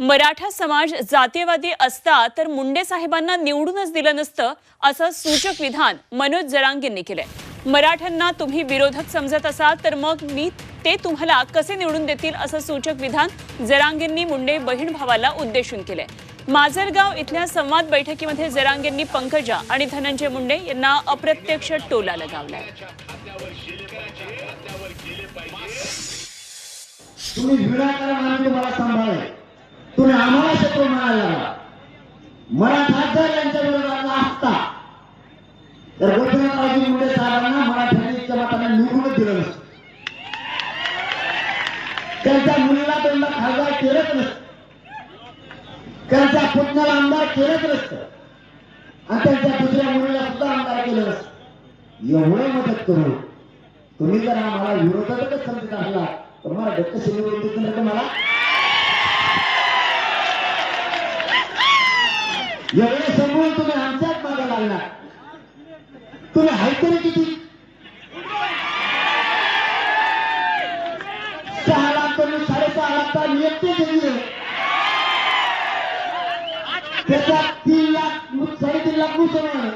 मराठा समाज जातीयवादी असता तर मुंडे साहेबांना निवडूनच दिलं नसतं असं सूचक विधान मनोज जरांगेंनी केलंय. मराठ्यांना तुम्ही विरोधक समजत असाल तर मग मी ते तुम्हाला कसे निवडून देतील असं सूचक विधान जरांगेंनी मुंडे बहीण भावाला उद्देशून केलंय. माजलगाव इथल्या संवाद बैठकीमध्ये जरांगेंनी पंकजा आणि धनंजय मुंडे यांना अप्रत्यक्ष टोला लगावलाय तुम्ही विनाकारण आम्ही मला सांभाळले तुम्ही आम्हाला शत्रू म्हणायला लागला मराठा जर यांच्या विरोधातला असता तर गोपीनाथरावजी मुंडे साहेबांना मराठ्यांनी इतक्या मताने निवडूनच दिलं नसतं. त्यांच्या मुलीला त्यांना खासदार केलंच नसतं. त्यांच्या पुतण्याला आमदार केलंच नसतं. आणि त्यांच्या दुसऱ्या मुलीला सुद्धा आमदार केलं नसतं. एवढे मदत करू तुम्ही जर आम्हाला विरोधातच समजत असला तर मला डक्क शिवून मला एवढं समोर तुम्ही आमच्याच मागे लागणार. तुम्ही हायतरी किती? सहा लाख तुम्ही साडेसहा लाख तर आम्ही एकटे दिले त्याच्यात तीन लाख साडेतीन लाख मुसलमान